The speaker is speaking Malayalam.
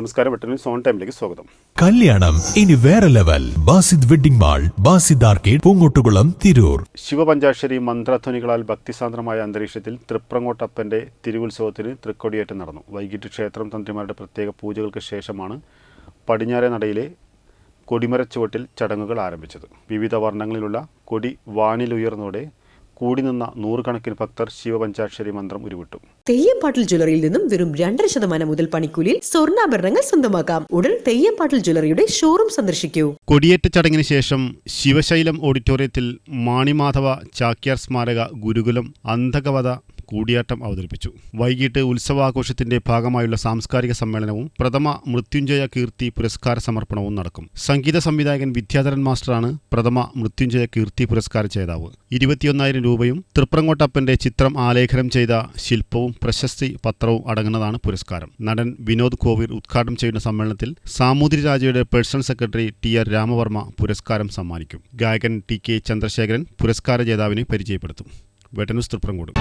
നമസ്കാരം വെട്ടനിൽ സോൺ ടൈമിലേക്ക് സ്വാഗതം. കല്യാണം ഇനി വേറെ level. Basid wedding mall Basid arcade Poonkottukulam Tirur. ശിവപഞ്ചാക്ഷരി മന്ത്രധ്വനികളാൽ ഭക്തിസാന്ദ്രമായ അന്തരീക്ഷത്തിൽ തൃപ്രങ്ങോട്ടപ്പന്റെ തിരുവുത്സവത്തിന് തൃക്കൊടിയേറ്റം നടന്നു. വൈകിട്ട് ക്ഷേത്രം തന്ത്രിമാരുടെ പ്രത്യേക പൂജകൾക്ക് ശേഷമാണ് പടിഞ്ഞാറെ നടയിലെ കൊടിമരച്ചുവട്ടിൽ ചടങ്ങുകൾ ആരംഭിച്ചത്. വിവിധ വർണങ്ങളിലുള്ള കൊടി വാനിലുയർന്നോടെ കൂടി നിന്ന നൂറുകണക്കിന് ഭക്തർ ശിവപഞ്ചാക്ഷരി മന്ത്രം ഉരുവിട്ടു. തെയ്യംപാട്ടിൽ ജ്വല്ലറിയിൽ നിന്നും വെറും രണ്ടര ശതമാനം മുതൽ പണിക്കൂലിയിൽ സ്വർണാഭരണങ്ങൾ സ്വന്തമാക്കാം. ഉടൻ തെയ്യംപാട്ടിൽ ജ്വല്ലറിയുടെ ഷോറൂം സന്ദർശിക്കൂ. കൊടിയേറ്റ ചടങ്ങിന് ശേഷം ശിവശൈലം ഓഡിറ്റോറിയത്തിൽ മാണിമാധവ ചാക്യാർ സ്മാരക ഗുരുകുലം അന്ധകവധ കൂടിയാട്ടം അവതരിപ്പിച്ചു. വൈകിട്ട് ഉത്സവാഘോഷത്തിന്റെ ഭാഗമായുള്ള സാംസ്കാരിക സമ്മേളനവും പ്രഥമ മൃത്യുഞ്ജയ കീർത്തി പുരസ്കാര സമർപ്പണവും നടക്കും. സംഗീത സംവിധായകൻ വിദ്യാധരൻ മാസ്റ്ററാണ് പ്രഥമ മൃത്യുഞ്ജയ കീർത്തി പുരസ്കാര ജേതാവ്. ഇരുപത്തിയൊന്നായിരം രൂപയും തൃപ്രങ്ങോട്ടപ്പന്റെ ചിത്രം ആലേഖനം ചെയ്ത ശില്പവും പ്രശസ്തി പത്രവും അടങ്ങുന്നതാണ് പുരസ്കാരം. നടൻ വിനോദ് കോവിർ ഉദ്ഘാടനം ചെയ്യുന്ന സമ്മേളനത്തിൽ Samoothiri രാജയുടെ personal secretary T R Ramavarma പുരസ്കാരം സമ്മാനിക്കും. ഗായകൻ ടി കെ ചന്ദ്രശേഖരൻ പുരസ്കാര ജേതാവിനെ പരിചയപ്പെടുത്തും. വെട്ടനൂസ് തൃപ്രങ്കോട്